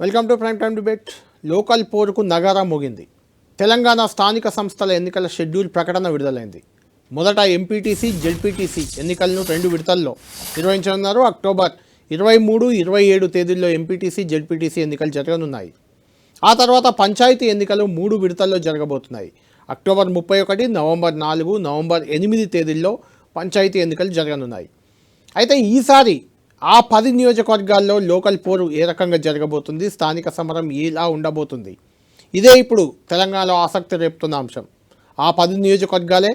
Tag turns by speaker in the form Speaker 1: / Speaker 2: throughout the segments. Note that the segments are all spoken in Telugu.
Speaker 1: Welcome to prime time debate. Local పోరుకు నగారా మోగింది. తెలంగాణ స్థానిక సంస్థల ఎన్నికల షెడ్యూల్ ప్రకటన విడుదలైంది. మొదట ఎంపీటీసీ జెడ్పీటీసీ ఎన్నికలను రెండు విడతల్లో నిర్వహించనున్నారు. అక్టోబర్ ఇరవై మూడు ఇరవై ఏడు తేదీల్లో ఎంపీటీసీ జెడ్పీటీసీ ఎన్నికలు జరగనున్నాయి. ఆ తర్వాత పంచాయతీ ఎన్నికలు మూడు విడతల్లో జరగబోతున్నాయి. అక్టోబర్ ముప్పై ఒకటి నవంబర్ నాలుగు నవంబర్ ఎనిమిది తేదీల్లో పంచాయతీ ఎన్నికలు జరగనున్నాయి. అయితే ఈసారి ఆ పది నియోజకవర్గాల్లో లోకల్ పోరు ఏ రకంగా జరగబోతుంది? స్థానిక సమరం ఎలా ఉండబోతుంది? ఇదే ఇప్పుడు తెలంగాణలో ఆసక్తి రేపుతున్న అంశం. ఆ పది నియోజకవర్గాలే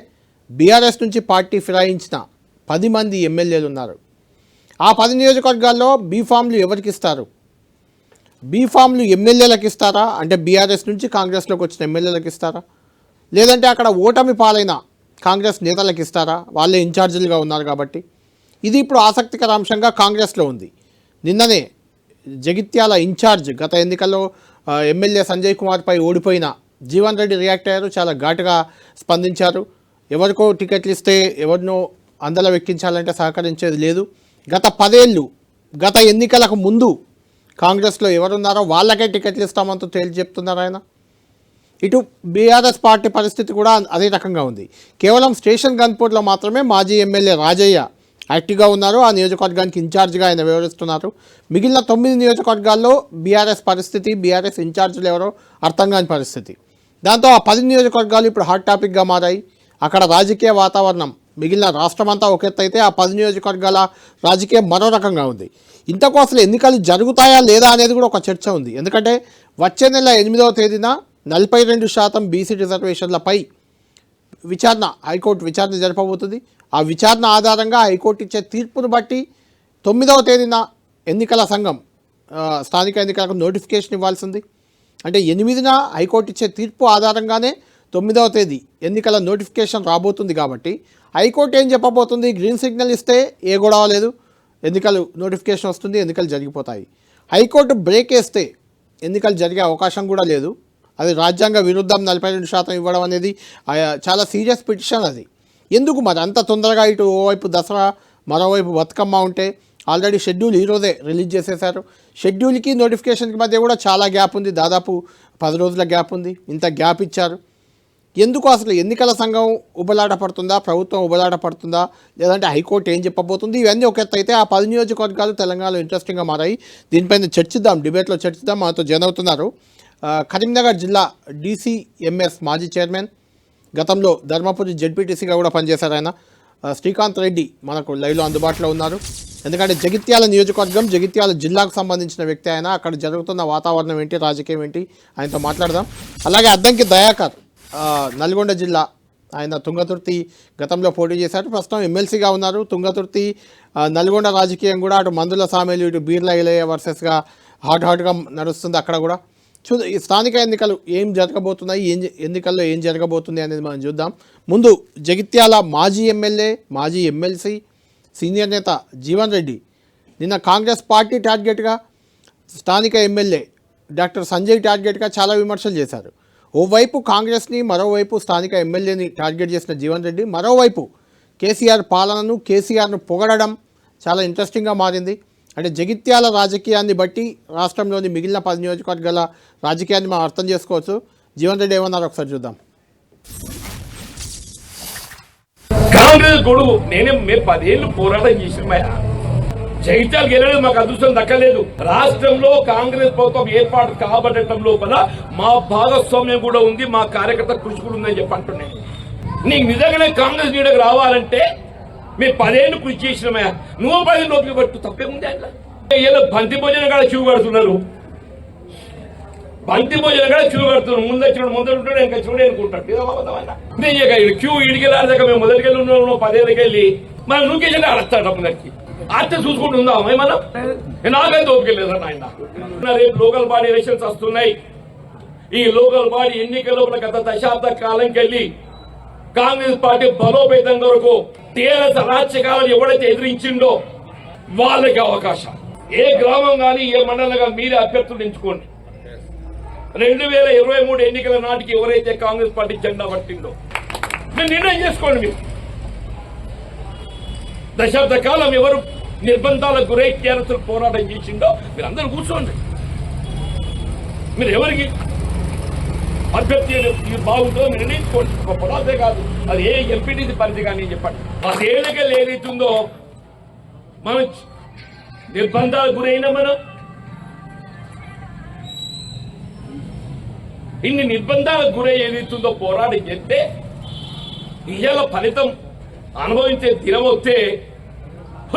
Speaker 1: బీఆర్ఎస్ నుంచి పార్టీ ఫిరాయించిన పది మంది ఎమ్మెల్యేలు ఉన్నారు ఆ పది నియోజకవర్గాల్లో బీఫామ్లు ఎవరికి ఇస్తారు బీఫామ్లు ఎమ్మెల్యేలకు ఇస్తారా అంటే బీఆర్ఎస్ నుంచి కాంగ్రెస్లోకి వచ్చిన ఎమ్మెల్యేలకు ఇస్తారా లేదంటే అక్కడ ఓటమి పాలైన కాంగ్రెస్ నేతలకు ఇస్తారా వాళ్ళే ఇన్ఛార్జీలుగా ఉన్నారు కాబట్టి. ఇది ఇప్పుడు ఆసక్తికర అంశంగా కాంగ్రెస్లో ఉంది. నిన్ననే జగిత్యాల ఇన్ఛార్జ్ గత ఎన్నికల్లో ఎమ్మెల్యే సంజయ్ కుమార్పై ఓడిపోయిన జీవన్ రెడ్డి రియాక్ట్ అయ్యారు. చాలా ఘాటుగా స్పందించారు. ఎవరికో టికెట్లు ఇస్తే ఎవరినో అందల వెక్కించాలంటే సహకరించేది లేదు. గత పదేళ్ళు గత ఎన్నికలకు ముందు కాంగ్రెస్లో ఎవరున్నారో వాళ్ళకే టికెట్లు ఇస్తామంటూ తేల్చి చెప్తున్నారు ఆయన. ఇటు బీఆర్ఎస్ పార్టీ పరిస్థితి కూడా అదే రకంగా ఉంది. కేవలం స్టేషన్ గన్పూర్లో మాత్రమే మాజీ ఎమ్మెల్యే రాజయ్య యాక్టివ్గా ఉన్నారు. ఆ నియోజకవర్గానికి ఇన్ఛార్జ్గా ఆయన వివరిస్తున్నారు మిగిలిన తొమ్మిది నియోజకవర్గాల్లో బీఆర్ఎస్ పరిస్థితి బీఆర్ఎస్ ఇన్ఛార్జీలు ఎవరో అర్థం కాని పరిస్థితి. దాంతో ఆ పది నియోజకవర్గాలు ఇప్పుడు హాట్ టాపిక్గా మారాయి. అక్కడ రాజకీయ వాతావరణం మిగిలిన రాష్ట్రమంతా ఒక ఎత్తు అయితే ఆ పది నియోజకవర్గాల రాజకీయం మరో రకంగా ఉంది. ఇంతకు అసలు ఎన్నికలు జరుగుతాయా లేదా అనేది కూడా ఒక చర్చ ఉంది. ఎందుకంటే వచ్చే నెల ఎనిమిదవ తేదీన నలభై రెండు శాతం బీసీ రిజర్వేషన్లపై విచారణ హైకోర్టు విచారణ జరపబోతుంది. ఆ విచారణ ఆధారంగా హైకోర్టు ఇచ్చే తీర్పును బట్టి తొమ్మిదవ తేదీన ఎన్నికల సంఘం స్థానిక ఎన్నికలకు నోటిఫికేషన్ ఇవ్వాల్సింది. అంటే ఎనిమిదిన హైకోర్టు ఇచ్చే తీర్పు ఆధారంగానే తొమ్మిదవ తేదీ ఎన్నికల నోటిఫికేషన్ రాబోతుంది కాబట్టి హైకోర్టు ఏం చెప్పబోతుంది? గ్రీన్ సిగ్నల్ ఇస్తే ఏ గొడవ లేదు. ఎన్నికలు నోటిఫికేషన్ వస్తుంది ఎన్నికలు జరిగిపోతాయి. హైకోర్టు బ్రేక్ వేస్తే ఎన్నికలు జరిగే అవకాశం కూడా లేదు. అది రాజ్యాంగ విరుద్ధం నలభై రెండు శాతం ఇవ్వడం అనేది చాలా సీరియస్ పిటిషన్ అది. ఎందుకు మరి అంత తొందరగా ఇటు ఓవైపు దసరా మరోవైపు బతుకమ్మ ఉంటే ఆల్రెడీ షెడ్యూల్ ఈరోజే రిలీజ్ చేసేశారు. షెడ్యూల్కి నోటిఫికేషన్కి మధ్య కూడా చాలా గ్యాప్ ఉంది. దాదాపు పది రోజుల గ్యాప్ ఉంది. ఇంత గ్యాప్ ఇచ్చారు. ఎందుకు అసలు ఎన్నికల సంఘం ఉబలాట పడుతుందా? ప్రభుత్వం ఉబలాట పడుతుందా? లేదంటే హైకోర్టు ఏం చెప్పబోతుంది? ఇవన్నీ ఒక అయితే ఆ పది నియోజకవర్గాలు తెలంగాణలో ఇంట్రెస్టింగ్గా మారాయి. దీనిపైన చర్చిద్దాం డిబేట్లో చర్చిద్దాం. మనతో జనవుతున్నారు కరీంనగర్ జిల్లా డీసీఎంఎస్ మాజీ చైర్మన్ గతంలో ధర్మపురి జెడ్పీటీసీగా కూడా పనిచేశారు ఆయన. శ్రీకాంత్ రెడ్డి మనకు లైవ్లో అందుబాటులో ఉన్నారు. ఎందుకంటే జగిత్యాల నియోజకవర్గం జగిత్యాల జిల్లాకు సంబంధించిన వ్యక్తి ఆయన. అక్కడ జరుగుతున్న వాతావరణం ఏంటి రాజకీయం ఏంటి ఆయనతో మాట్లాడదాం. అలాగే అద్దంకి దయాకర్ నల్గొండ జిల్లా ఆయన తుంగతుర్తి గతంలో పోటీ చేశారు. ప్రస్తుతం ఎమ్మెల్సీగా ఉన్నారు. తుంగతుర్తి నల్గొండ రాజకీయం కూడా అటు మందుల సామెలు ఇటు బీర్ల ఇలయ వర్సెస్గా హాట్ హాట్గా నడుస్తుంది అక్కడ కూడా. చూ ఈ స్థానిక ఎన్నికలు ఏం జరగబోతున్నాయి ఏం ఎన్నికల్లో ఏం జరగబోతుంది అనేది మనం చూద్దాం. ముందు జగిత్యాల మాజీ ఎమ్మెల్యే మాజీ ఎమ్మెల్సీ సీనియర్ నేత జీవన్ రెడ్డి. నిన్న కాంగ్రెస్ పార్టీ టార్గెట్గా స్థానిక ఎమ్మెల్యే డాక్టర్ సంజయ్ టార్గెట్గా చాలా విమర్శలు చేశారు. ఓవైపు కాంగ్రెస్ని మరోవైపు స్థానిక ఎమ్మెల్యేని టార్గెట్ చేసిన జీవన్ రెడ్డి మరోవైపు కేసీఆర్ పాలనను కేసీఆర్ను పొగడడం చాలా ఇంట్రెస్టింగ్గా మారింది. అంటే జగిత్యాల రాజకీయాన్ని బట్టి రాష్ట్రంలోని మిగిలిన పది నియోజకవర్గాల రాజకీయాన్ని మనం అర్థం చేసుకోవచ్చు. జీవన్ రెడ్డి ఏమన్నారు ఒకసారి చూద్దాం.
Speaker 2: కాంగ్రెస్ గొడుగు నేనే మేము పదేళ్ళు పోరాటం చేసినమయ్యా జగిత్యాలు గెలలేదు మాకు అదృష్టం దక్కలేదు. రాష్ట్రంలో కాంగ్రెస్ ప్రభుత్వం ఏర్పాటు కాబట్టడం లోపల మా భాగస్వామ్యం కూడా ఉంది మా కార్యకర్త కృషి కూడా ఉందని చెప్పి అంటున్నాయి. నీకు నిజంగానే కాంగ్రెస్ నీడకు రావాలంటే మేము పదేళ్ళు కృషి చేసినామయ్యా. నువ్వు పది నోపిక పట్టు తప్పే తప్పేముంది అట్లా ఇలా బంతి భోజనం కూడా క్యూ కడుతున్నారు? బంతి భోజనం కూడా క్యూ కడుతున్నారు. ముందు వచ్చిన ముందు ఉంటాడు ఇంకా చూడే అనుకుంటాడు ఇదో అబద్ధం నేను ఇక ఈడ క్యూ ఇడికెళ్ళాక మేము మొదటికెళ్ళి ఉన్నాము పదేళ్ళకి వెళ్ళి మనం నువ్వుకెళ్ళి అడస్తాడు ముందరికి అత్త చూసుకుంటూ ఉందాం మనం? నాకైతే ఓపికెళ్ళలేదు ఆయన రేపు లోకల్ బాడీ ఎలక్షన్స్ వస్తున్నాయి. ఈ లోకల్ బాడీ ఎన్నికల గత దశాబ్ద కాలం కెళ్ళి కాంగ్రెస్ పార్టీ బలోపేతం కొరకు టీఆర్ఎస్ అరాచకాలను ఎవడైతే ఎదిరించిండో వాళ్ళకి అవకాశం. ఏ గ్రామం కానీ ఏ మండలం కానీ మీరే అభ్యర్థులు ఎంచుకోండి. రెండు వేల ఇరవై మూడు ఎన్నికల నాటికి ఎవరైతే కాంగ్రెస్ పార్టీ జెండా పట్టిందో మీరు నిర్ణయం చేసుకోండి మీరు. దశాబ్ద కాలం ఎవరు నిర్బంధాలకు గురై టీఆర్ఎస్ పోరాటం చేసిండో మీరు అందరూ కూర్చోండి. మీరు ఎవరికి అభ్యర్థి ఇది బాగుంటుందో నిర్ణయించుకోండి. గొప్పదో అదే కాదు. అది ఏ ఎంపీటీసీ పరిధి కానీ చెప్పండి. పదేళ్ళకి ఏదైతుందో మనం నిర్బంధాల గురైన మనం. ఇన్ని నిర్బంధాలకు గురై ఏదైతుందో పోరాడి చెప్తే ఇయ్యాల ఫలితం అనుభవించే దినం వస్తే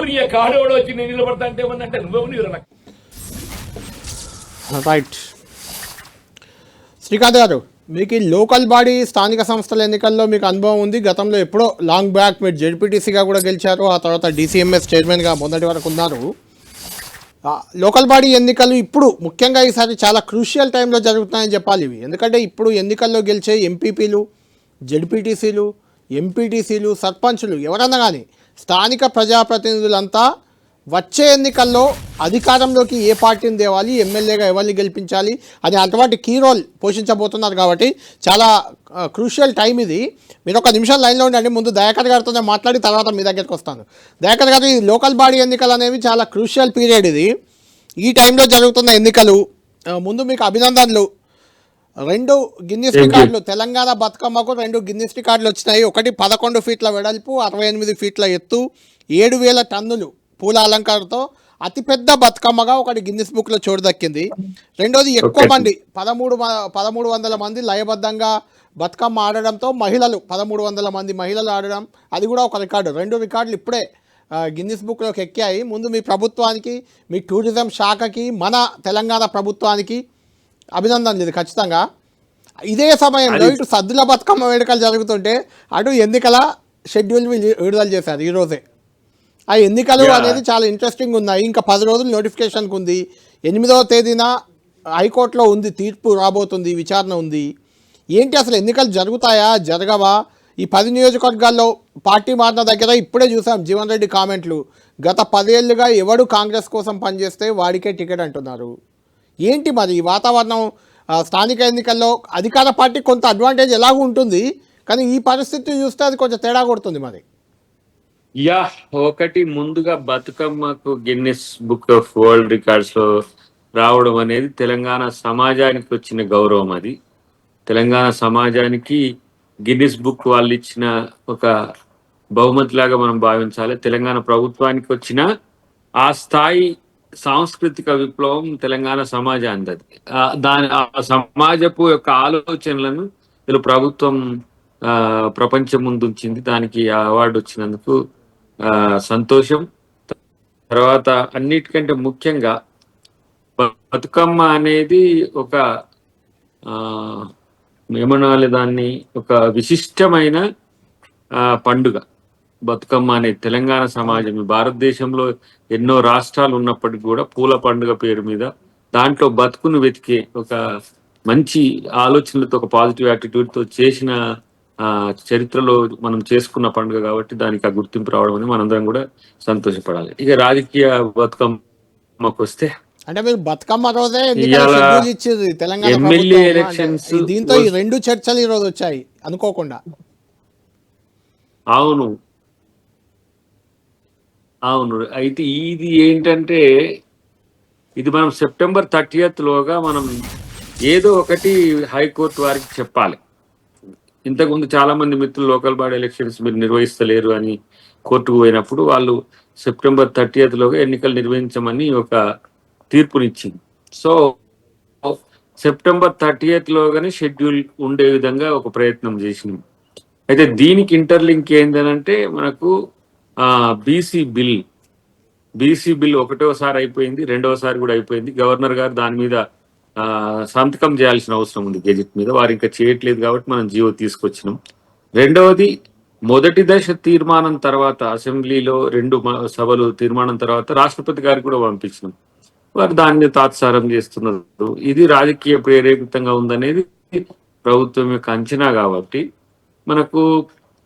Speaker 2: నీ కాడోడు వచ్చి నేను నిలబడతా అంటే ఏమన్నంటే నువ్వు
Speaker 1: రైట్ శ్రీకాంత్ గారు మీకు ఈ లోకల్ బాడీ స్థానిక సంస్థల ఎన్నికల్లో మీకు అనుభవం ఉంది. గతంలో ఎప్పుడో లాంగ్ బ్యాక్ మీరు జెడ్పీటీసీగా కూడా గెలిచారు. ఆ తర్వాత డీసీఎంఎస్ చైర్మన్గా మొదటి వరకు ఉన్నారు. లోకల్ బాడీ ఎన్నికలు ఇప్పుడు ముఖ్యంగా ఈసారి చాలా క్రూషియల్ టైంలో జరుగుతున్నాయని చెప్పాలి ఇవి. ఎందుకంటే ఇప్పుడు ఎన్నికల్లో గెలిచే ఎంపీపీలు జెడ్పీటీసీలు ఎంపీటీసీలు సర్పంచులు ఎవరన్నా కానీ స్థానిక ప్రజాప్రతినిధులంతా వచ్చే ఎన్నికల్లో అధికారంలోకి ఏ పార్టీని తేవాలి ఎమ్మెల్యేగా ఎవరిని గెలిపించాలి అని అటువంటి కీ రోల్ పోషించబోతున్నారు కాబట్టి చాలా క్రూషియల్ టైం ఇది. మీరు ఒక నిమిషం లైన్లో ఉండండి ముందు దయాకర్ గారితోనే మాట్లాడి తర్వాత మీ దగ్గరికి వస్తాను. దయాకర్ గారు ఈ లోకల్ బాడీ ఎన్నికలు అనేవి చాలా క్రూషియల్ పీరియడ్ ఇది. ఈ టైంలో జరుగుతున్న ఎన్నికలు ముందు మీకు అభినందనలు. రెండు గిన్నిస్. రికార్డులు తెలంగాణ బతుకమ్మకు రెండు గిన్నిస్ రికార్డులు వచ్చినాయి. ఒకటి పదకొండు ఫీట్ల వెడల్పు అరవై ఎనిమిది ఫీట్ల ఎత్తు ఏడు వేల టన్నులు. పూల అలంకారంతో అతిపెద్ద బతుకమ్మగా ఒకటి గిన్నిస్ బుక్లో చోటు దక్కింది. రెండోది ఎక్కువ. మంది పదమూడు మ- పదమూడు వందల మంది లయబద్ధంగా బతుకమ్మ ఆడడంతో మహిళలు పదమూడు వందల మంది మహిళలు ఆడడం అది కూడా ఒక రికార్డు. రెండు రికార్డులు ఇప్పుడే గిన్నిస్ బుక్లోకి ఎక్కాయి. ముందు మీ ప్రభుత్వానికి మీ టూరిజం శాఖకి మన తెలంగాణ ప్రభుత్వానికి అభినందనలు ఇది ఖచ్చితంగా. ఇదే సమయంలో ఇటు సద్దుల బతుకమ్మ వేడుకలు జరుగుతుంటే అటు ఎన్నికల షెడ్యూల్ విడి- విడుదల చేశారు ఈరోజే ఆ ఎన్నికలు. అనేది చాలా ఇంట్రెస్టింగ్ ఉన్నాయి. ఇంకా పది రోజులు నోటిఫికేషన్కి ఉంది. ఎనిమిదవ తేదీన హైకోర్టులో ఉంది తీర్పు రాబోతుంది విచారణ ఉంది. ఏంటి అసలు ఎన్నికలు జరుగుతాయా జరగవా? ఈ పది నియోజకవర్గాల్లో పార్టీ మారిన దగ్గర ఇప్పుడే చూసాం జీవన్ రెడ్డి కామెంట్లు. గత పదేళ్ళుగా ఎవడు కాంగ్రెస్ కోసం పనిచేస్తే వాడికే టికెట్ అంటున్నారు. ఏంటి మరి ఈ వాతావరణం? స్థానిక ఎన్నికల్లో అధికార పార్టీ కొంత అడ్వాంటేజ్ ఎలాగూ ఉంటుంది. కానీ ఈ పరిస్థితి చూస్తే అది కొంచెం తేడా కొడుతుంది మరి.
Speaker 3: యా ఒకటి ముందుగా బతుకమ్మకు గిన్నెస్ బుక్ ఆఫ్ వరల్డ్ రికార్డ్స్లో రావడం అనేది తెలంగాణ సమాజానికి వచ్చిన గౌరవం అది. తెలంగాణ సమాజానికి గిన్నిస్ బుక్ వాళ్ళు ఇచ్చిన ఒక బహుమతి లాగా మనం భావించాలి. తెలంగాణ ప్రభుత్వానికి వచ్చిన ఆ స్థాయి సాంస్కృతిక విప్లవం తెలంగాణ సమాజానికి అది. దాని ఆ సమాజపు యొక్క ఆలోచనలను వీళ్ళు ప్రభుత్వం ఆ, ప్రపంచం ముందు ఉంచింది దానికి ఆ అవార్డు వచ్చినందుకు సంతోషం. తర్వాత అన్నిటికంటే ముఖ్యంగా బతుకమ్మ అనేది ఒక ఆ ఏమనాలి దాన్ని ఒక విశిష్టమైన ఆ, పండుగ. బతుకమ్మ అనేది తెలంగాణ సమాజం భారతదేశంలో ఎన్నో రాష్ట్రాలు ఉన్నప్పటికీ కూడా పూల పండుగ పేరు మీద దాంట్లో బతుకును వెతికే ఒక మంచి ఆలోచనలతో ఒక పాజిటివ్ యాటిట్యూడ్తో చేసిన చరిత్రలో మనం చేసుకున్న పండుగ కాబట్టి దానికి ఆ గుర్తింపు రావడం అని మనందరం కూడా సంతోషపడాలి. ఇక రాజకీయ బతుకమ్మకు వస్తే
Speaker 1: అంటే మీరు బతుకమ్మ రోజే ఇచ్చింది తెలంగాణ దీంతో ఈ రెండు చర్చలు ఈ రోజు వచ్చాయి. అనుకోకుండా.
Speaker 3: అవును. అవును. అయితే ఇది ఏంటంటే ఇది మనం సెప్టెంబర్ థర్టీయత్ లోగా మనం ఏదో ఒకటి హైకోర్టు వారికి చెప్పాలి. ఇంతకుముందు చాలా మంది మిత్రులు లోకల్ బాడీ ఎలక్షన్స్ మీరు నిర్వహిస్తలేరు అని కోర్టుకు పోయినప్పుడు వాళ్ళు సెప్టెంబర్ థర్టీయత్ లోగా ఎన్నికలు నిర్వహించమని ఒక తీర్పునిచ్చింది. సో సెప్టెంబర్ థర్టీయత్ లోగానే షెడ్యూల్ ఉండే విధంగా ఒక ప్రయత్నం చేసింది. అయితే దీనికి ఇంటర్లింక్ ఏంటంటే మనకు బీసీ బిల్ బీసీ బిల్ ఒకటోసారి అయిపోయింది రెండవసారి కూడా అయిపోయింది. గవర్నర్ గారు దాని మీద సంతకం చేయాల్సిన అవసరం ఉంది గెజిట్ మీద. వారు ఇంకా చేయట్లేదు కాబట్టి మనం జీవో తీసుకొచ్చినాం. రెండవది మొదటి దశ తీర్మానం తర్వాత అసెంబ్లీలో రెండు సభలు తీర్మానం తర్వాత రాష్ట్రపతి గారికి కూడా పంపించినాం. వారు దాన్ని తాత్సారం చేస్తున్నారు. ఇది రాజకీయ ప్రేరేపితంగా ఉందనేది ప్రభుత్వం యొక్క అంచనా కాబట్టి మనకు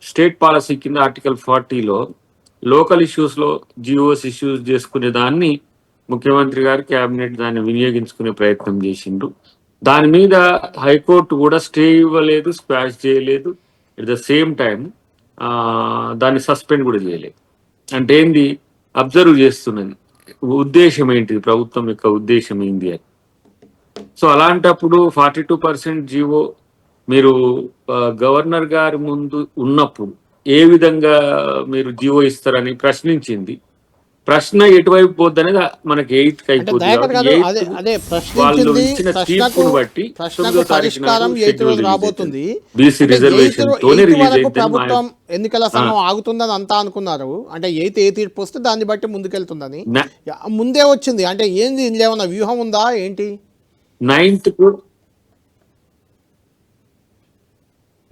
Speaker 3: స్టేట్ పాలసీ కింద ఆర్టికల్ ఫార్టీలో లోకల్ ఇష్యూస్లో జియోస్ ఇష్యూస్ చేసుకునే దాన్ని ముఖ్యమంత్రి గారు కేబినెట్ దాన్ని వినియోగించుకునే ప్రయత్నం చేసిండ్రు. దాని మీద హైకోర్టు కూడా స్టే ఇవ్వలేదు స్క్వాష్ చేయలేదు. ఎట్ ద సేమ్ టైం దాన్ని సస్పెండ్ కూడా చేయలేదు. అంటే ఏంది? అబ్జర్వ్ చేస్తున్నది ఉద్దేశం ఏంటిది ప్రభుత్వం యొక్క ఉద్దేశం ఏంది అని. సో అలాంటప్పుడు ఫార్టీ టూ పర్సెంట్ జీవో మీరు గవర్నర్ గారి ముందు ఉన్నప్పుడు ఏ విధంగా మీరు జీవో ఇస్తారని ప్రశ్నించింది. ప్రశ్న ఎటువైపు పోద్ది అనేది మనకి ఎయిత్ అయిపోతుంది వాళ్ళు ఇచ్చిన తీర్పును బట్టి తొమ్మిదో తారీఖు
Speaker 1: రాబోతుంది.
Speaker 3: బీసీ రిజర్వేషన్ తోనే రిలీజ్
Speaker 1: ప్రభుత్వం ఎన్నికల సంఘం ఆగుతుందని అంతా అనుకున్నారు. అంటే ఎయిత్ ఏ తీర్పు వస్తే దాన్ని బట్టి ముందుకెళ్తుందని. ముందే వచ్చింది. అంటే ఏంది ఏమన్నా వ్యూహం ఉందా? ఏంటి?
Speaker 3: నైన్త్కు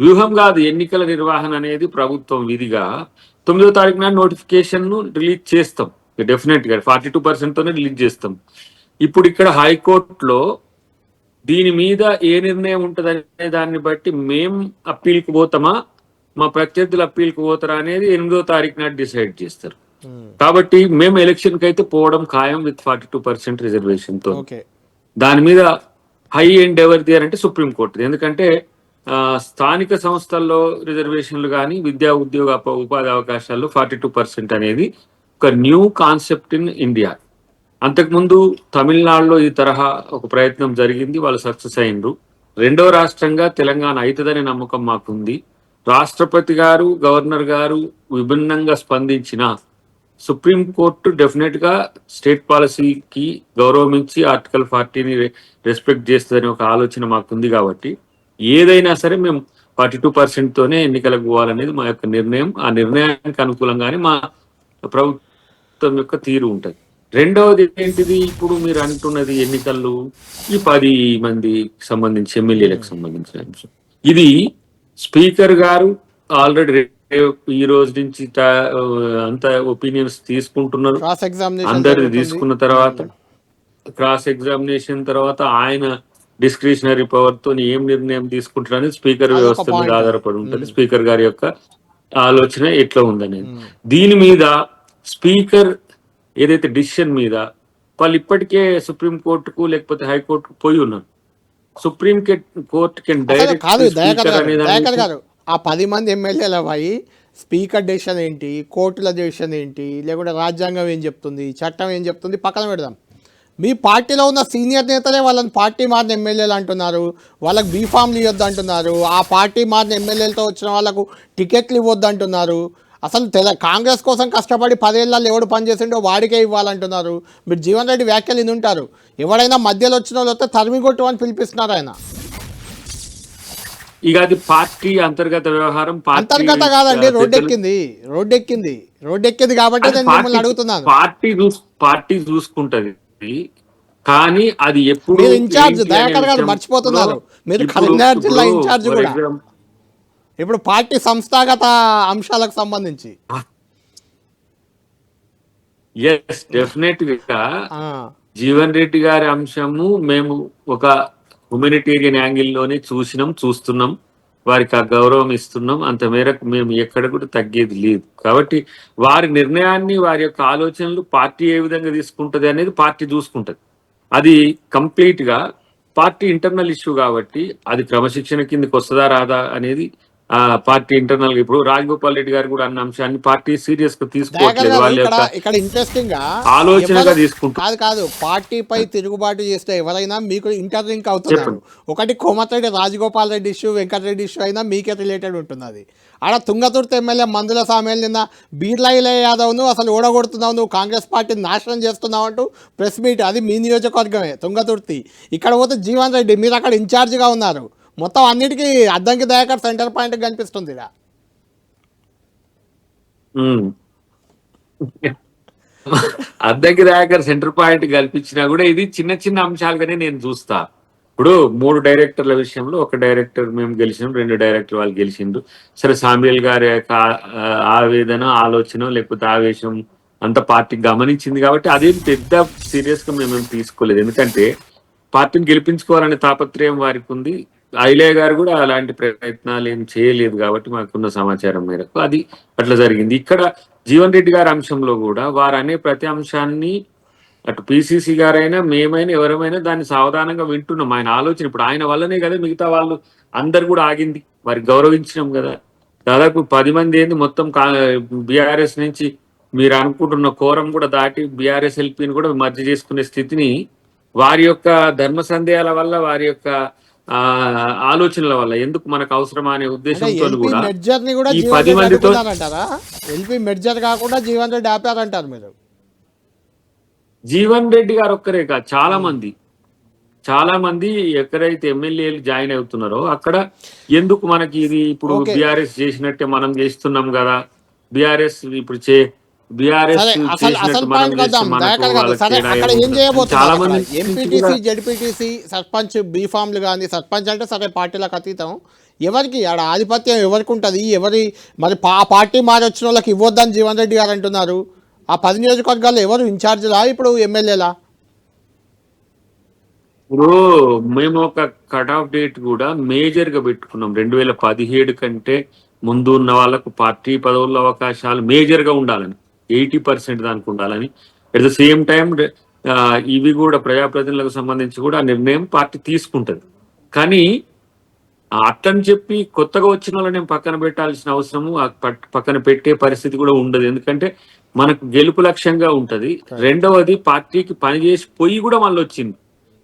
Speaker 3: వ్యూహం కాదు ఎన్నికల నిర్వహణ అనేది ప్రభుత్వం విధిగా తొమ్మిదో తారీఖు నాడు నోటిఫికేషన్ను రిలీజ్ చేస్తాం. డెఫినెట్గా ఫార్టీ టూ పర్సెంట్ తోనే రిలీజ్ చేస్తాం. ఇప్పుడు ఇక్కడ హైకోర్టులో దీని మీద ఏ నిర్ణయం ఉంటుంది అనే దాన్ని బట్టి మేం అప్పీల్కి పోతామా? మా ప్రత్యర్థులు అప్పీల్కి పోతారా అనేది ఎనిమిదో తారీఖు నాడు డిసైడ్ చేస్తారు. కాబట్టి మేము ఎలక్షన్కి అయితే పోవడం ఖాయం విత్ ఫార్టీ టూ పర్సెంట్
Speaker 1: రిజర్వేషన్తో
Speaker 3: దాని మీద హై ఎండ్ ఎవరిది అని అంటే సుప్రీంకోర్టు ఎందుకంటే స్థానిక సంస్థల్లో రిజర్వేషన్లు కానీ విద్యా ఉద్యోగ ఉపాధి అవకాశాలు ఫార్టీ టూ పర్సెంట్ అనేది ఒక న్యూ కాన్సెప్ట్ ఇన్ ఇండియా అంతకుముందు తమిళనాడులో ఈ తరహా ఒక ప్రయత్నం జరిగింది వాళ్ళు సక్సెస్ అయినరు రెండో రాష్ట్రంగా తెలంగాణ అవుతుందనే నమ్మకం మాకుంది. రాష్ట్రపతి గారు గవర్నర్ గారు విభిన్నంగా స్పందించిన సుప్రీంకోర్టు డెఫినెట్గా స్టేట్ పాలసీకి గౌరవించి ఆర్టికల్ ఫార్టీని రెస్పెక్ట్ చేస్తుందనే ఒక ఆలోచన మాకుంది కాబట్టి ఏదైనా సరే మేము ఫార్టీ టూ పర్సెంట్ తోనే ఎన్నికలకు పోవాలనేది మా యొక్క నిర్ణయం. ఆ నిర్ణయానికి అనుకూలంగానే మా ప్రభుత్వం యొక్క తీరు ఉంటది. రెండవది ఏంటిది? ఇప్పుడు మీరు అంటున్నది ఎన్నికలు ఈ పది మంది సంబంధించి ఎమ్మెల్యేలకు సంబంధించిన అంశం. ఇది స్పీకర్ గారు ఆల్రెడీ ఈ రోజు నుంచి అంత ఒపీనియన్స్ తీసుకుంటున్నారు. అందరిది తీసుకున్న తర్వాత క్రాస్ ఎగ్జామినేషన్ తర్వాత ఆయన డిస్క్రిషనరీ పవర్తో ఏం నిర్ణయం తీసుకుంటారని స్పీకర్ వ్యవస్థ మీద. ఆధారపడి ఉంటుంది. స్పీకర్ గారి యొక్క ఆలోచన ఎట్లా ఉందనేది. దీని మీద స్పీకర్ ఏదైతే డిసిషన్ మీద వాళ్ళు ఇప్పటికే సుప్రీం కోర్టుకు లేకపోతే హైకోర్టుకు పోయి ఉన్నారు. సుప్రీం కోర్టు కెన్ డైరెక్ట్
Speaker 1: కాదు దయాకర్ గారు ఆ పది మంది ఎమ్మెల్యేల అవి స్పీకర్ డెసిషన్ ఏంటి కోర్టుల డెసిషన్ ఏంటి లేకుంటే రాజ్యాంగం ఏం చెప్తుంది చట్టం ఏం చెప్తుంది పక్కన పెడదాం. మీ పార్టీలో ఉన్న సీనియర్ నేతలే వాళ్ళని పార్టీ మారిన ఎమ్మెల్యేలు అంటున్నారు వాళ్ళకి బీఫామ్లు ఇవ్వద్దు అంటున్నారు ఆ పార్టీ మారిన ఎమ్మెల్యేలతో వచ్చిన వాళ్ళకు టికెట్లు ఇవ్వద్దు అంటున్నారు అసలు తెల కాంగ్రెస్ కోసం కష్టపడి పదేళ్ళల్లో ఎవడు పనిచేసిండో వాడికే ఇవ్వాలంటున్నారు. మీరు జీవన్ రెడ్డి వ్యాఖ్యలు ఇన్ని ఉంటారు. ఎవడైనా మధ్యలో వచ్చిన వాళ్ళు వస్తే తరిమి కొట్టు అని పిలిపిస్తున్నారు ఆయన.
Speaker 3: ఇక అది పార్టీ అంతర్గత వ్యవహారం
Speaker 1: అంతర్గత కాదండి రోడ్డు ఎక్కింది రోడ్డు ఎక్కింది రోడ్డు ఎక్కింది కాబట్టి నేను మిమ్మల్ని అడుగుతున్నాను
Speaker 3: పార్టీ పార్టీ చూసుకుంటది. కానీ అది ఎప్పుడు
Speaker 1: ఇన్ఛార్జ్ దయాకర్ గారు మర్చిపోతున్నారు. మీరు కరీంనగర్ జిల్లా ఇన్ఛార్జ్ కూడా. ఇప్పుడు పార్టీ సంస్థాగత అంశాలకు సంబంధించి.
Speaker 3: yes
Speaker 1: డెఫినెట్గా.
Speaker 3: జీవన్ రెడ్డి గారి అంశము మేము ఒక హ్యూమినిటేరియన్ యాంగిల్లోనే చూసినాం చూస్తున్నాం. వారికి ఆ గౌరవం ఇస్తున్నాం. అంత మేరకు మేము ఎక్కడ కూడా తగ్గేది లేదు. కాబట్టి వారి నిర్ణయాన్ని వారి యొక్క ఆలోచనలు పార్టీ ఏ విధంగా తీసుకుంటది అనేది పార్టీ చూసుకుంటది. అది కంప్లీట్గా పార్టీ ఇంటర్నల్ ఇష్యూ కాబట్టి అది క్రమశిక్షణ కిందకి వస్తుందా రాదా అనేది పార్టీ ఇంటర్నల్ ఇప్పుడు రాజగోపాల్ రెడ్డి గారు కూడా అన్న అంశాన్ని పార్టీ
Speaker 1: సీరియస్గా
Speaker 3: తీసుకోవట్లేదు. వాళ్ళ
Speaker 1: ఇక్కడ
Speaker 3: యొక్క
Speaker 1: ఇక్కడ ఇంట్రెస్టింగ్గా
Speaker 3: ఆలోచనగా తీసుకుంటారు.
Speaker 1: కాదు కాదు పార్టీపై తిరుగుబాటు చేస్తే ఎవరైనా మీకు ఇంటర్ లింక్ అవుతున్నారు ఒకటి కోమటిరెడ్డి రాజగోపాల్ రెడ్డి ఇష్యూ వెంకటరెడ్డి ఇష్యూ అయినా మీకే రిలేటెడ్ ఉంటుంది అది ఆడ తుంగతుర్తి ఎమ్మెల్యే మందుల సామెల్ నిన్న బీర్లాయిలే యాదవ్ను అసలు ఓడగొడుతున్నావు నువ్వు కాంగ్రెస్ పార్టీని నాశనం చేస్తున్నావు అంటూ ప్రెస్ మీట్ అది మీ నియోజకవర్గమే తుంగతుర్తి. ఇక్కడ పోతే జీవన్ రెడ్డి మీరు అక్కడ ఇన్ఛార్జిగా ఉన్నారు. మొత్తం అన్నిటికీ అద్దంకి దయాకర్ సెంటర్ పాయింట్ కనిపిస్తుంది ఇలా.
Speaker 3: అద్దంకి దయాకర్ సెంటర్ పాయింట్ కల్పించినా కూడా ఇది చిన్న చిన్న అంశాలుగానే నేను చూస్తా. ఇప్పుడు మూడు డైరెక్టర్ల విషయంలో ఒక డైరెక్టర్ మేము గెలిచినాం రెండు డైరెక్టర్ వాళ్ళు గెలిచిండ్రు. సరే సామ్యుల్ గారి యొక్క ఆవేదన ఆలోచన లేకపోతే ఆవేశం అంత పార్టీ గమనించింది కాబట్టి అదేం పెద్ద సీరియస్గా మేము తీసుకోలేదు. ఎందుకంటే పార్టీని గెలిపించుకోవాలనే తాపత్రయం వారికి ఉంది. ఐలే గారు కూడా అలాంటి ప్రయత్నాలు ఏం చేయలేదు కాబట్టి మాకున్న సమాచారం మేరకు అది అట్లా జరిగింది. ఇక్కడ జీవన్ రెడ్డి గారి అంశంలో కూడా వారు అనే ప్రతి అంశాన్ని అటు పిసిసి గారైనా మేమైనా ఎవరమైనా దాన్ని సావధానంగా వింటున్నాం. ఆయన ఆలోచన ఇప్పుడు ఆయన వల్లనే కదా మిగతా వాళ్ళు అందరు కూడా ఆగింది. వారి గౌరవించినాం కదా. దాదాపు పది మంది ఏంది మొత్తం బీఆర్ఎస్ నుంచి మీరు అనుకుంటున్న కోరం కూడా దాటి బీఆర్ఎస్ ఎల్పీని కూడా మర్జీ చేసుకునే స్థితిని వారి యొక్క ధర్మ సందేహాల వల్ల వారి యొక్క ఆలోచనల వల్ల ఎందుకు మనకు అవసరమా అనే ఉద్దేశంతో కూడా ఈ పది
Speaker 1: రెడ్డి
Speaker 3: మందితో-
Speaker 1: ఎల్పీ మెడ్జర్ కాకుండా జీవన్ రెడ్డి ఆపారంటారు మీరు.
Speaker 3: జీవన్ రెడ్డి గారు ఒక్కరే కాదు చాలా మంది. చాలా మంది ఎక్కడైతే ఎమ్మెల్యేలు జాయిన్ అవుతున్నారో అక్కడ ఎందుకు మనకి ఇది ఇప్పుడు. బీఆర్ఎస్ చేసినట్టే మనం చేస్తున్నాం కదా? బీఆర్ఎస్ ఇప్పుడు చే బీఆర్ఎస్
Speaker 1: అక్కడ ఏం చేయబోతున్నారు? ఎంపీటీసీ జడ్పీటీసీ సర్పంచ్ బీఫామ్లు కానీ సర్పంచ్ అంటే సరే పార్టీలకు అతీతం. ఎవరికి? ఆడ ఆధిపత్యం ఎవరికి ఉంటుంది? ఎవరి మరి పా పార్టీ మారొచ్చిన వాళ్ళకి ఇవ్వద్దని జీవన్ రెడ్డి గారు అంటున్నారు. ఆ పది నియోజకవర్గాల్లో ఎవరు ఇన్ఛార్జ్లా? ఇప్పుడు ఎమ్మెల్యేలా?
Speaker 3: ఇప్పుడు మేము ఒక కట్ ఆఫ్ డేట్ కూడా మేజర్గా పెట్టుకున్నాం. రెండు వేల పదిహేడు కంటే ముందు ఉన్న వాళ్ళకు పార్టీ పదవుల అవకాశాలు మేజర్గా ఉండాలని. ఎయిటీ పర్సెంట్ దానికి ఉండాలని. అట్ ద సేమ్ టైం ఇవి కూడా ప్రజాప్రతినిధులకు సంబంధించి కూడా ఆ నిర్ణయం పార్టీ తీసుకుంటది. కానీ అట్లని చెప్పి కొత్తగా వచ్చిన వాళ్ళని పక్కన పెట్టాల్సిన అవసరము పక్కన పెట్టే పరిస్థితి కూడా ఉండదు. ఎందుకంటే మనకు గెలుపు లక్ష్యంగా ఉంటది. రెండవది పార్టీకి పనిచేసి పొయ్యి కూడా మళ్ళీ వచ్చింది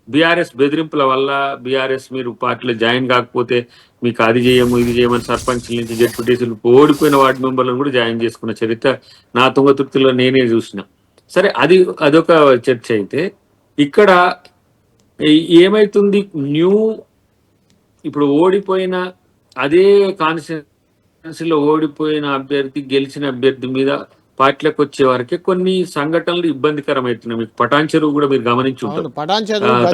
Speaker 3: బీఆర్ఎస్ బెదిరింపుల వల్ల బీఆర్ఎస్ మీరు పార్టీలో జాయిన్ కాకపోతే మీకు అది చేయము ఇది చేయమని సర్పంచ్ నుంచి జడ్పీటీసీలు ఓడిపోయిన వార్డు మెంబర్లను కూడా జాయిన్ చేసుకున్న చరిత్ర నా తుంగతుర్తిలో నేనే చూసిన. సరే అది అదొక చర్చ అయితే ఇక్కడ ఏమైతుంది? న్యూ ఇప్పుడు ఓడిపోయిన అదే కాన్స్టిట్యున్సీలో ఓడిపోయిన అభ్యర్థి గెలిచిన అభ్యర్థి మీద పార్టీలకు వచ్చే వరకే కొన్ని సంఘటనలు ఇబ్బందికరమవుతున్నాయి. మీకు పటాన్ చెరువు కూడా మీరు గమనించి ఉంటారు.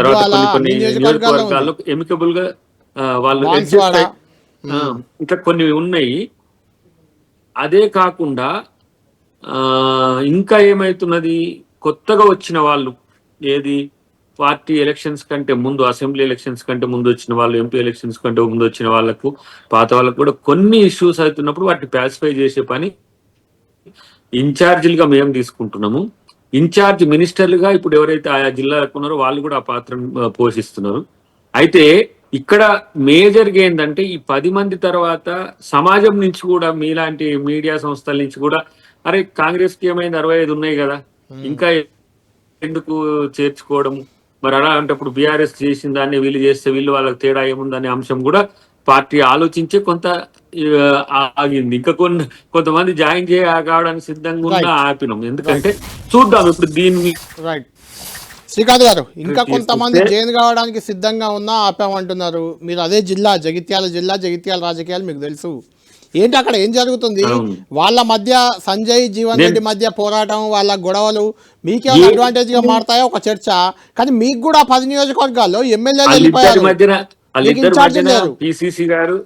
Speaker 3: తర్వాత కొన్ని కొన్ని
Speaker 1: నియోజకవర్గాల్లో
Speaker 3: ఎమికబుల్గా వాళ్ళు ఇట్లా కొన్ని ఉన్నాయి. అదే కాకుండా ఆ ఇంకా ఏమైతున్నది? కొత్తగా వచ్చిన వాళ్ళు ఏది? పార్టీ ఎలక్షన్స్ కంటే ముందు అసెంబ్లీ ఎలక్షన్స్ కంటే ముందు వచ్చిన వాళ్ళు ఎంపీ ఎలక్షన్స్ కంటే ముందు వచ్చిన వాళ్ళకు పాత వాళ్ళకు కూడా కొన్ని ఇష్యూస్ అవుతున్నప్పుడు వాటిని పాసిఫై చేసే పని ఇన్ఛార్జీలుగా మేము తీసుకుంటున్నాము. ఇన్ఛార్జ్ మినిస్టర్లుగా ఇప్పుడు ఎవరైతే ఆయా జిల్లాలకు ఉన్నారో వాళ్ళు కూడా ఆ పాత్రను ఆ, పోషిస్తున్నారు. అయితే ఇక్కడ మేజర్గా ఏంటంటే ఈ పది మంది తర్వాత సమాజం నుంచి కూడా మీలాంటి మీడియా సంస్థల నుంచి కూడా అరే కాంగ్రెస్కి ఏమైంది? అరవై ఐదు ఉన్నాయి కదా. ఇంకా ఎందుకు చేర్చుకోవడం? మరి అలా అంటే ఇప్పుడు బీఆర్ఎస్ చేసిన దాన్ని వీళ్ళు చేస్తే వీళ్ళు వాళ్ళకి తేడా ఏముందనే అంశం కూడా పార్టీ ఆలోచించే కొంత ఆగింది. ఇంకా కొన్ని కొంతమంది జాయిన్ చేయ కావడానికి సిద్ధంగా ఉన్న ఆపినాం. ఎందుకంటే చూద్దాం ఇప్పుడు దీన్ని
Speaker 1: రైట్ శ్రీకాంత్ గారు ఇంకా కొంతమంది జైన్ కావడానికి సిద్ధంగా ఉన్నా ఆపామంటున్నారు. మీరు అదే జిల్లా జగిత్యాల జిల్లా జగిత్యాల రాజకీయాలు మీకు తెలుసు. ఏంటి అక్కడ ఏం జరుగుతుంది. వాళ్ళ మధ్య సంజయ్ జీవన్ రెడ్డి మధ్య పోరాటం వాళ్ళ గొడవలు మీకేమైనా అడ్వాంటేజ్గా మారతాయో? ఒక చర్చ. కానీ మీకు కూడా పది నియోజకవర్గాల్లో ఎమ్మెల్యేలు వెళ్ళిపోయారు.
Speaker 3: పిసిసి గారు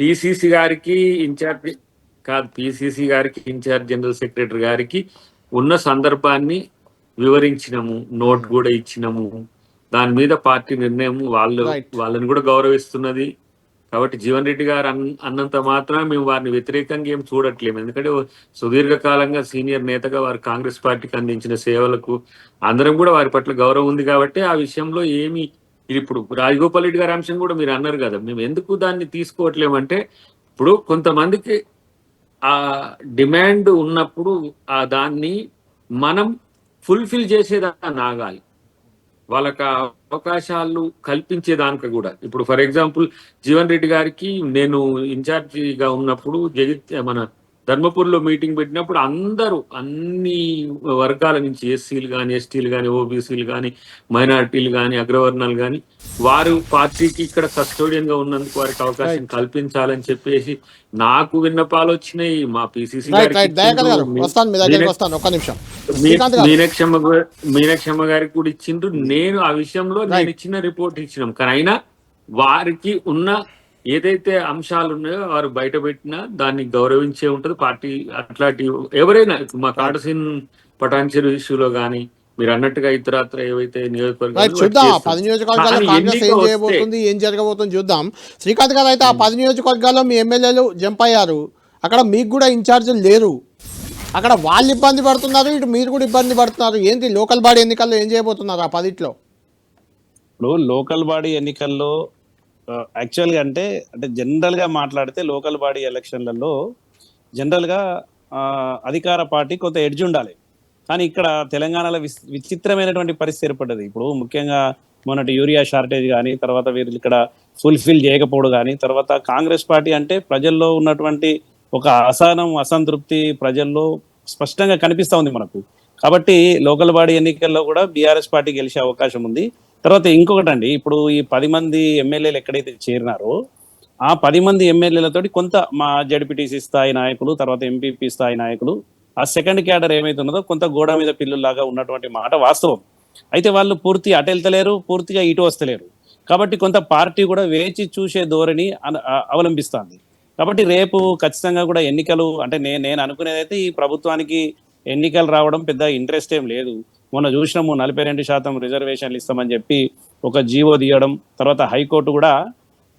Speaker 3: పిసిసి గారికి ఇన్ఛార్జ్ కాదు పిసిసి గారికి ఇన్ఛార్జ్ జనరల్ సెక్రటరీ గారికి ఉన్న సందర్భాన్ని వివరించినము నోట్ కూడా ఇచ్చినము. దాని మీద పార్టీ నిర్ణయం వాళ్ళు. వాళ్ళని కూడా గౌరవిస్తున్నది. కాబట్టి జీవన్ రెడ్డి గారు అన్- అన్నంత మాత్రం మేము వారిని వ్యతిరేకంగా ఏం చూడట్లేము. ఎందుకంటే సుదీర్ఘకాలంగా సీనియర్ నేతగా వారు కాంగ్రెస్ పార్టీకి అందించిన సేవలకు అందరం కూడా వారి పట్ల గౌరవం ఉంది కాబట్టి ఆ విషయంలో ఏమి ఇప్పుడు రాజగోపాల్ రెడ్డి గారి అంశం కూడా మీరు అన్నారు కదా. మేము ఎందుకు దాన్ని తీసుకోవట్లేమంటే ఇప్పుడు కొంతమందికి ఆ డిమాండ్ ఉన్నప్పుడు ఆ దాన్ని మనం ఫుల్ఫిల్ చేసేదాన్ని ఆగాలి వాళ్ళకి ఆ అవకాశాలు కల్పించేదానికి కూడా. ఇప్పుడు ఫర్ ఎగ్జాంపుల్ జీవన్ రెడ్డి గారికి నేను ఇన్ఛార్జిగా ఉన్నప్పుడు జగిత్ మన ధర్మపూర్లో మీటింగ్ పెట్టినప్పుడు అందరూ అన్ని వర్గాల నుంచి ఎస్సీలు కానీ ఎస్టీలు కానీ ఓబీసీలు కానీ మైనారిటీలు కానీ అగ్రవర్ణాలు కానీ వారు పార్టీకి ఇక్కడ కస్టోడియన్గా ఉన్నందుకు వారికి అవకాశం కల్పించాలని చెప్పేసి నాకు విన్నపాలు వచ్చినాయి. మా పిసిసి మీనాక్షమ్మ మీనాక్షమ్మ గారికి కూడా ఇచ్చిండ్రు. నేను ఆ విషయంలో నేను ఇచ్చిన రిపోర్ట్ ఇచ్చినాం. కానీ అయినా వారికి ఉన్న ఏదైతే అంశాలు ఉన్నాయో వారు బయట పెట్టినా దాన్ని గౌరవించే ఉంటది. పార్టీ అట్లాంటి ఎవరైనా మా కాటసిన్ పటాన్చెరు ఇష్యూలో గానీ మీరు అన్నట్టుగా ఇతరత్ర ఏవైతే నియోజకవర్గాలు
Speaker 1: చూద్దాం. ఆ. పది నియోజకవర్గాల్లో
Speaker 3: కానీ
Speaker 1: కాంగ్రెస్ ఏం చేయబోతుంది ఏం జరగబోతుంది చూద్దాం. శ్రీకాంత్ గారు అయితే ఆ పది నియోజకవర్గాల్లో మీ ఎమ్మెల్యేలు జంప్ అయ్యారు. అక్కడ మీకు కూడా ఇన్ఛార్జీలు లేరు. అక్కడ వాళ్ళు ఇబ్బంది పడుతున్నారు ఇటు మీరు కూడా ఇబ్బంది పడుతున్నారు. ఏంటి లోకల్ బాడీ ఎన్నికల్లో ఏం చేయబోతున్నారు ఆ పదిట్లో?
Speaker 4: ఇప్పుడు లోకల్ బాడీ ఎన్నికల్లో యాక్చువల్గా అంటే అంటే జనరల్గా మాట్లాడితే లోకల్ బాడీ ఎలక్షన్లలో జనరల్గా అధికార పార్టీ కొంత ఎడ్జ్ ఉండాలి. కానీ ఇక్కడ తెలంగాణలో విచిత్రమైనటువంటి పరిస్థితి ఏర్పడ్డది. ఇప్పుడు ముఖ్యంగా మొన్నటి యూరియా షార్టేజ్ కానీ తర్వాత వీరు ఇక్కడ ఫుల్ఫిల్ చేయకపోవడం కానీ తర్వాత కాంగ్రెస్ పార్టీ అంటే ప్రజల్లో ఉన్నటువంటి ఒక అసహనం అసంతృప్తి ప్రజల్లో స్పష్టంగా కనిపిస్తూ ఉంది మనకు. కాబట్టి లోకల్ బాడీ ఎన్నికల్లో కూడా బీఆర్ఎస్ పార్టీ గెలిచే అవకాశం ఉంది. తర్వాత ఇంకొకటి అండి ఇప్పుడు ఈ పది మంది ఎమ్మెల్యేలు ఎక్కడైతే చేరినారో ఆ పది మంది ఎమ్మెల్యేలతోటి కొంత మా జడ్పీటీసీ స్థాయి నాయకులు తర్వాత ఎంపీపీ స్థాయి నాయకులు ఆ సెకండ్ క్యాడర్ ఏమైతున్నదో కొంత గోడ మీద పిల్లులాగా ఉన్నటువంటి మాట వాస్తవం. అయితే వాళ్ళు పూర్తి అటు వెళ్తలేరు పూర్తిగా ఇటు వస్తలేరు. కాబట్టి కొంత పార్టీ కూడా వేచి చూసే ధోరణి అవలంబిస్తుంది. కాబట్టి రేపు ఖచ్చితంగా కూడా ఎన్నికలు అంటే నేను నేను అనుకునేదైతే ఈ ప్రభుత్వానికి ఎన్నికలు రావడం పెద్ద ఇంట్రెస్ట్ ఏం లేదు. మొన్న చూసినాము నలభై రెండు శాతం రిజర్వేషన్లు ఇస్తామని చెప్పి ఒక జీవో తీయడం తర్వాత హైకోర్టు కూడా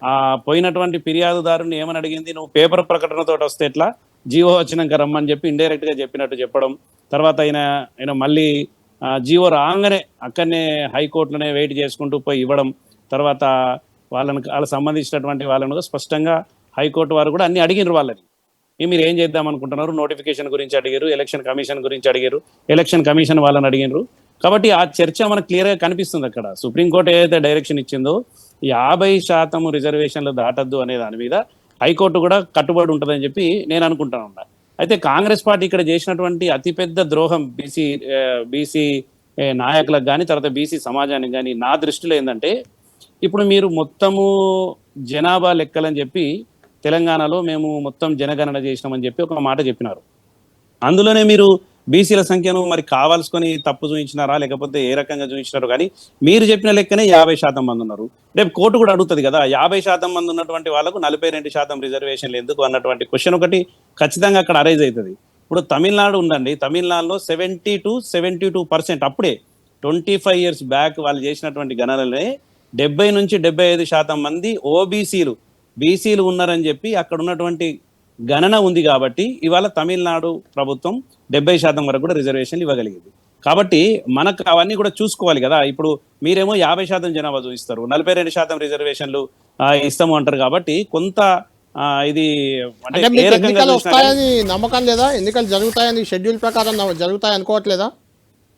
Speaker 4: ఆ పోయినటువంటి ఫిర్యాదుదారుని ఏమని అడిగింది? నువ్వు పేపర్ ప్రకటనతో వస్తే ఎట్లా? జీవో వచ్చినాక రమ్మని చెప్పి ఇండైరెక్ట్గా చెప్పినట్టు చెప్పడం తర్వాత ఆయన ఆయన మళ్ళీ జీవో రాగానే అక్కడనే హైకోర్టులోనే వెయిట్ చేసుకుంటూ పోయి ఇవ్వడం తర్వాత వాళ్ళని వాళ్ళకి సంబంధించినటువంటి వాళ్ళని కూడా స్పష్టంగా హైకోర్టు వారు కూడా అన్ని అడిగినారు వాళ్ళని. మీరు ఏం చేద్దాం అనుకుంటున్నారు? నోటిఫికేషన్ గురించి అడిగారు ఎలక్షన్ కమిషన్ గురించి అడిగారు ఎలక్షన్ కమిషన్ వాళ్ళని అడిగినారు కాబట్టి ఆ చర్చ మనకు క్లియర్గా కనిపిస్తుంది అక్కడ. సుప్రీంకోర్టు ఏదైతే డైరెక్షన్ ఇచ్చిందో యాభై శాతం రిజర్వేషన్లు దాటద్దు అనే దాని మీద హైకోర్టు కూడా కట్టుబడి ఉంటుందని చెప్పి నేను అనుకుంటాను అయితే కాంగ్రెస్ పార్టీ ఇక్కడ చేసినటువంటి అతిపెద్ద ద్రోహం బీసీ బీసీ నాయకులకు కానీ తర్వాత బీసీ సమాజానికి కానీ నా దృష్టిలో ఏంటంటే ఇప్పుడు మీరు మొత్తము జనాభా లెక్కలని చెప్పి తెలంగాణలో మేము మొత్తం జనగణన చేసినామని చెప్పి ఒక మాట చెప్పినారు. అందులోనే మీరు బీసీల సంఖ్యను మరి కావాల్సుకొని తప్పు చూపించినారా లేకపోతే ఏ రకంగా చూపించినారు కానీ మీరు చెప్పిన లెక్కనే యాభై శాతం మంది ఉన్నారు. రేపు కోర్టు కూడా అడుగుతుంది కదా యాభై శాతం మంది ఉన్నటువంటి వాళ్ళకు నలభై రెండు శాతం రిజర్వేషన్లు ఎందుకు అన్నటువంటి క్వశ్చన్ ఒకటి ఖచ్చితంగా అక్కడ అరైజ్ అవుతుంది. ఇప్పుడు తమిళనాడు ఉందండి తమిళనాడులో seventy two seventy two percent అప్పుడే ట్వంటీ ఫైవ్ ఇయర్స్ బ్యాక్ వాళ్ళు చేసినటువంటి గణనలనే డెబ్బై నుంచి డెబ్బై ఐదు శాతం మంది ఓబీసీలు బీసీలు ఉన్నారని చెప్పి అక్కడ ఉన్నటువంటి గణన ఉంది కాబట్టి ఇవాళ తమిళనాడు ప్రభుత్వం డెబ్బై శాతం వరకు కూడా రిజర్వేషన్లు ఇవ్వగలిగింది. కాబట్టి మనకు అవన్నీ కూడా చూసుకోవాలి కదా. ఇప్పుడు మీరేమో యాభై శాతం జనాభా చూపిస్తారు నలభై రెండు శాతం రిజర్వేషన్లు ఇస్తాము అంటారు కాబట్టి కొంత ఇది అంటే
Speaker 1: నమ్మకం లేదా? ఎన్నికలు జరుగుతాయని షెడ్యూల్ ప్రకారం జరుగుతాయి అనుకోవట్లేదా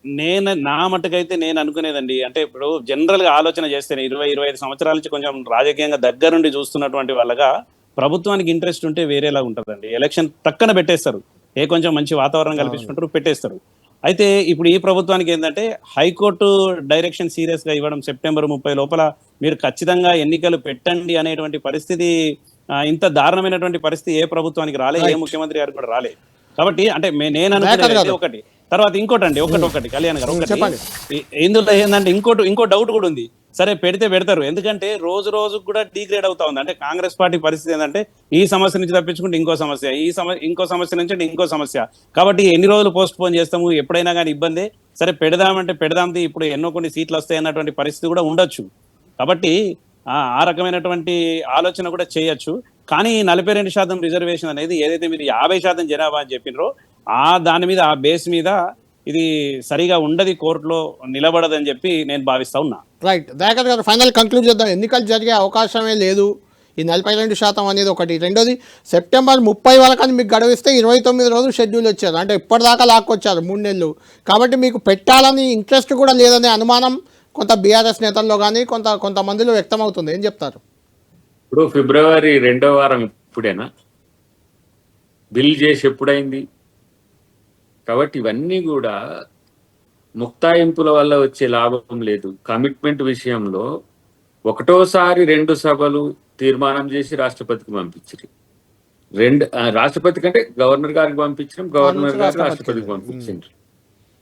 Speaker 4: నేను నా మట్టుకైతే నేను అనుకునేదండి అంటే ఇప్పుడు జనరల్గా ఆలోచన చేస్తేనే ఇరవై ఇరవై ఐదు సంవత్సరాల నుంచి కొంచెం రాజకీయంగా దగ్గరుండి చూస్తున్నటువంటి వాళ్ళగా ప్రభుత్వానికి ఇంట్రెస్ట్ ఉంటే వేరేలా ఉంటుందండి. ఎలక్షన్ పక్కన పెట్టేస్తారు. ఏ కొంచెం మంచి వాతావరణం కల్పించుకుంటారు పెట్టేస్తారు. అయితే ఇప్పుడు ఈ ప్రభుత్వానికి ఏంటంటే హైకోర్టు డైరెక్షన్ సీరియస్గా ఇవ్వడం సెప్టెంబర్ ముప్పై లోపల మీరు ఖచ్చితంగా ఎన్నికలు పెట్టండి అనేటువంటి పరిస్థితి ఇంత దారుణమైనటువంటి పరిస్థితి ఏ ప్రభుత్వానికి రాలే ఏ. ముఖ్యమంత్రి గారు కూడా రాలే. కాబట్టి అంటే నేను అనుకునేది. ఒకటి. తర్వాత ఇంకోటి అండి ఒకటి ఒకటి కళ్యాణ్ గారు ఒకటి. ఇందులో ఏంటంటే ఇంకోటి ఇంకో డౌట్ కూడా ఉంది. సరే పెడితే పెడతారు. ఎందుకంటే రోజు రోజు కూడా డిగ్రేడ్ అవుతా ఉంది. అంటే కాంగ్రెస్ పార్టీ పరిస్థితి ఏంటంటే ఈ సమస్య నుంచి తప్పించుకుంటే ఇంకో సమస్య ఈ సమస్య ఇంకో సమస్య నుంచి అంటే ఇంకో సమస్య. కాబట్టి ఎన్ని రోజులు పోస్ట్ పోన్ చేస్తాము? ఎప్పుడైనా కానీ ఇబ్బంది. సరే పెడదామంటే పెడదాంది. ఇప్పుడు ఎన్నో కొన్ని సీట్లు వస్తాయి అన్నటువంటి పరిస్థితి కూడా ఉండొచ్చు. కాబట్టి ఆ ఆ రకమైనటువంటి ఆలోచన కూడా చేయొచ్చు. కానీ నలభై రెండు శాతం రిజర్వేషన్ అనేది ఏదైతే మీరు యాభై శాతం జనాభా అని చెప్పినరో ఆ దాని మీద ఆ బేస్ మీద ఇది సరిగా ఉండదు కోర్టులో నిలబడదని చెప్పి నేను భావిస్తా ఉన్నా.
Speaker 1: రైట్ దయాకర్ గారు ఫైనల్ కంక్లూడ్ చేద్దాం. ఎన్నికలు జరిగే అవకాశమే లేదు. ఈ నలభై రెండు శాతం అనేది ఒకటి. రెండోది సెప్టెంబర్ ముప్పై వరకు అని మీకు గడువిస్తే ఇరవై తొమ్మిది రోజులు షెడ్యూల్ వచ్చారు. అంటే ఇప్పటిదాకా లాక్కొచ్చారు మూడు నెలలు. కాబట్టి మీకు పెట్టాలని ఇంట్రెస్ట్ కూడా లేదనే అనుమానం కొంత బీఆర్ఎస్ నేతల్లో కానీ కొంత కొంతమందిలో వ్యక్తమవుతుంది. ఏం చెప్తారు?
Speaker 3: ఇప్పుడు ఫిబ్రవరి రెండో వారం ఇప్పుడేనా? బిల్ చేసి ఎప్పుడైంది? కాబట్టి ఇవన్నీ కూడా ముక్తాయింపుల వల్ల వచ్చే లాభం లేదు. కమిట్మెంట్ విషయంలో ఒకటోసారి రెండు సభలు తీర్మానం చేసి రాష్ట్రపతికి పంపించారు. రెండు రాష్ట్రపతి కంటే గవర్నర్ గారికి పంపించడం గవర్నర్ గారు
Speaker 1: రాష్ట్రపతికి.
Speaker 3: రాష్ట్రపతికి పంపించారు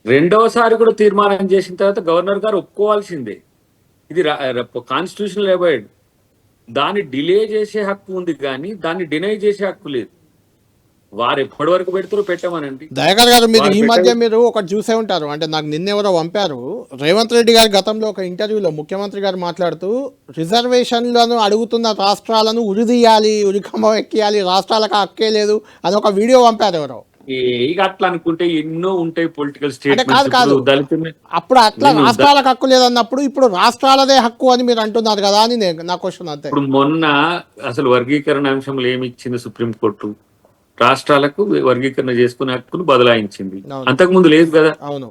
Speaker 3: రెండవసారి కూడా తీర్మానం చేసిన తర్వాత గవర్నర్ గారు ఒప్పుకోవాల్సిందే. ఇది కాన్స్టిట్యూషనల్ అవాయిడ్ దాన్ని డిలే చేసే హక్కు ఉంది కానీ దాన్ని డినై చేసే హక్కు లేదు. వారు ఎప్పటి వరకు పెడతారో పెట్టమనండి.
Speaker 1: దయాకర్ గారు మీరు ఈ మధ్య. మీరు ఒకటి చూసే ఉంటారు. అంటే నాకు నిన్నెవరో పంపారు. రేవంత్ రెడ్డి గారు గతంలో ఒక ఇంటర్వ్యూలో ముఖ్యమంత్రి గారు మాట్లాడుతూ రిజర్వేషన్లను అడుగుతున్న రాష్ట్రాలను ఉరిదీయాలి ఉరికమ్మ ఎక్కియాలి రాష్ట్రాలకు హక్కే లేదు అని ఒక వీడియో పంపారు ఎవరో.
Speaker 3: ఇక అట్లా అనుకుంటే ఎన్నో ఉంటాయి పొలిటికల్
Speaker 1: కాదు, కాదు.
Speaker 3: స్టేట్మెంట్స్ దళితులు
Speaker 1: అప్పుడు అట్లా రాష్ట్రాలకు హక్కు లేదన్నప్పుడు ఇప్పుడు రాష్ట్రాలదే హక్కు అని మీరు అంటున్నారు కదా అని నేను నా క్వశ్చన్ అంతే.
Speaker 3: ఇప్పుడు మొన్న అసలు వర్గీకరణ అంశంలో ఏమి ఇచ్చింది సుప్రీంకోర్టు? రాష్ట్రాలకు వర్గీకరణ చేసుకునే హక్కును బదలాయించింది. అంతకుముందు లేదు కదా?
Speaker 1: అవును.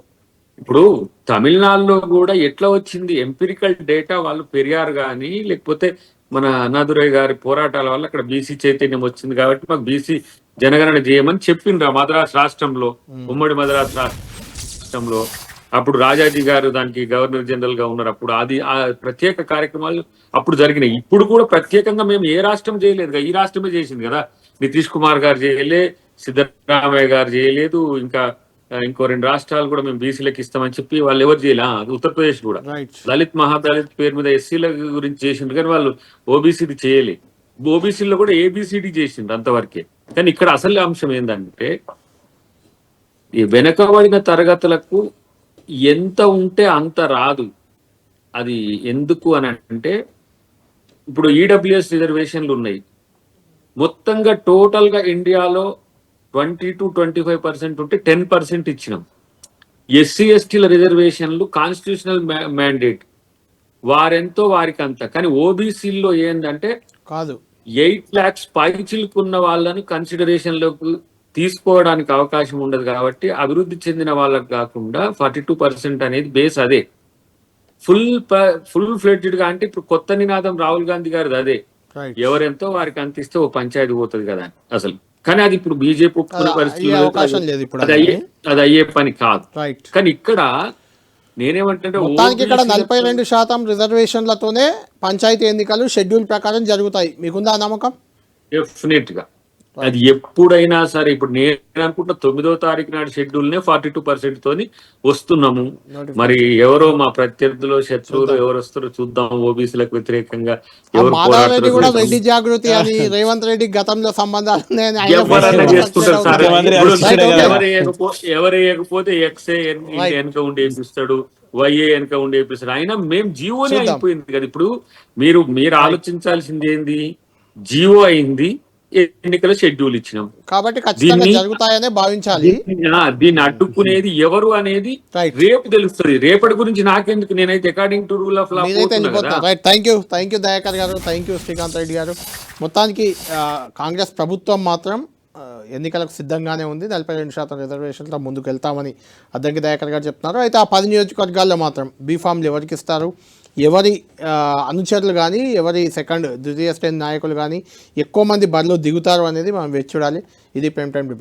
Speaker 3: ఇప్పుడు తమిళనాడులో కూడా ఎట్లా వచ్చింది? ఎంపిరికల్ డేటా వాళ్ళు పెరియారు కానీ లేకపోతే మన అన్నాదురై గారి పోరాటాల వల్ల అక్కడ బీసీ చైతన్యం వచ్చింది కాబట్టి మాకు బీసీ జనగణన చేయమని చెప్పిండ్రు మద్రాసు రాష్ట్రంలో ఉమ్మడి మద్రాసు రాష్ట్రంలో. అప్పుడు రాజాజీ గారు దానికి గవర్నర్ జనరల్గా ఉన్నారు. అప్పుడు అది ఆ ప్రత్యేక కార్యక్రమాలు అప్పుడు జరిగినాయి. ఇప్పుడు కూడా ప్రత్యేకంగా మేము ఏ రాష్ట్రం చేయలేదు ఈ రాష్ట్రమే చేసింది కదా? నితీష్ కుమార్ గారు చేయలే సిద్ధరామయ్య గారు చేయలేదు ఇంకా ఇంకో రెండు రాష్ట్రాలు కూడా మేము బీసీలకు ఇస్తామని చెప్పి వాళ్ళు ఎవరు చేయలే. ఉత్తరప్రదేశ్ కూడా. దళిత్ మహాదళిత్ పేరు మీద ఎస్సీల గురించి చేసిండ్రు కానీ వాళ్ళు ఓబీసీది చేయలే. ఓబీసీలో కూడా ఏబిసిడి చేసిండ్రు అంతవరకే. కానీ ఇక్కడ అసలు అంశం ఏంటంటే ఈ వెనకబడిన తరగతులకు ఎంత ఉంటే అంత రాదు. అది ఎందుకు అని అంటే ఇప్పుడు ఈడబ్ల్యూఎస్ రిజర్వేషన్లు ఉన్నాయి. మొత్తంగా టోటల్గా ఇండియాలో twenty two twenty five percent ఉంటే టెన్ పర్సెంట్ ఇచ్చినాం. ఎస్సీ ఎస్టీల రిజర్వేషన్లు కాన్స్టిట్యూషనల్ మ్యాండేట్ వారెంతో వారికి అంత. కానీ ఓబీసీల్లో ఏంటంటే
Speaker 1: కాదు.
Speaker 3: ఎయిట్ ల్యాక్స్ పైచిలుకున్న వాళ్ళని కన్సిడరేషన్లోకి తీసుకోవడానికి అవకాశం ఉండదు కాబట్టి అభివృద్ధి చెందిన వాళ్ళకి కాకుండా ఫార్టీ టూ పర్సెంట్ అనేది బేస్ అదే. ఫుల్ ఫుల్ ఫ్లెడ్జ్డ్గా అంటే ఇప్పుడు కొత్త నినాదం రాహుల్ గాంధీ గారిది అదే. ఎవరెంతో వారికి అంత ఇస్తే ఓ పంచాయతీ పోతుంది కదా అసలు. కానీ అది ఇప్పుడు బీజేపీ ఒప్పుకునే
Speaker 1: అది
Speaker 3: పరిస్థితి
Speaker 1: అయ్యే అవకాశం లేదు ఇప్పుడు
Speaker 3: అది అయ్యే అది. అయ్యే పని కాదు. కానీ ఇక్కడ నేనేమంటే
Speaker 1: మొత్తానికి ఇక్కడ నలభై రెండు శాతం రిజర్వేషన్లతోనే పంచాయతీ ఎన్నికలు షెడ్యూల్ ప్రకారం జరుగుతాయి. మీకుందా నమ్మకం?
Speaker 3: డెఫినెట్గా. అది ఎప్పుడైనా సరే ఇప్పుడు నేను అనుకుంటున్న తొమ్మిదో తారీఖు నాడు షెడ్యూల్ నే ఫార్టీ టూ పర్సెంట్ తోని వస్తున్నాము. మరి ఎవరో మా ప్రత్యర్థులు శత్రువులు ఎవరు వస్తారో చూద్దాం ఓబీసీలకు వ్యతిరేకంగా ఎవరు
Speaker 1: కూడా రెడ్డి జాగృతి అని రేవంత్ రెడ్డి గతంలో సంబంధాలు ఉన్నాయని ఆయన
Speaker 3: ఎవరన్నా
Speaker 1: పోస్ట్
Speaker 3: చేసుకుంటారు సార్?
Speaker 1: చేయడం
Speaker 4: ముఖ్యమంత్రి
Speaker 3: ఇప్పుడు
Speaker 4: అరెస్ట్ చేయడం
Speaker 3: ఎవరు వేయకపో- ఎవరు వేయకపోతే ఎక్సే
Speaker 1: Right.
Speaker 3: వెనక ఉండి వేపిస్తాడు వైఏ వెనక ఉండి వేపిస్తాడు అయినా మేము జీవోనే. అయిపోయింది కదా. ఇప్పుడు మీరు మీరు ఆలోచించాల్సింది ఏంది? జీవో అయింది. ఎన్నికల షెడ్యూల్ ఇచ్చినాం.
Speaker 1: కాబట్టి ఖచ్చితంగా జరుగుతాయనే భావించాలి.
Speaker 3: దీన్ని అడ్డుకునేది ఎవరు అనేది రేపు తెలుస్తుంది. రేపటి గురించి నాకెందుకు? నేనైతే according to rule of law
Speaker 1: right thank you thank you Dayakar గారు. థ్యాంక్ యూ శ్రీకాంత్ రెడ్డి గారు. మొత్తానికి కాంగ్రెస్ ప్రభుత్వం మాత్రం ఎన్నికలకు సిద్ధంగానే ఉంది. నలభై రెండు శాతం రిజర్వేషన్తో ముందుకు వెళ్తామని అద్దంకి దయాకర్ గారు చెప్తున్నారు. అయితే ఆ పది నియోజకవర్గాల్లో మాత్రం బీఫామ్లు ఎవరికి ఇస్తారు? ఎవరి అనుచరులు కానీ ఎవరి సెకండ్ ద్వితీయ శ్రేణి నాయకులు కానీ ఎక్కువ మంది బరిలో దిగుతారు అనేది మనం వేచి చూడాలి. ఇది ప్రైమ్ టైం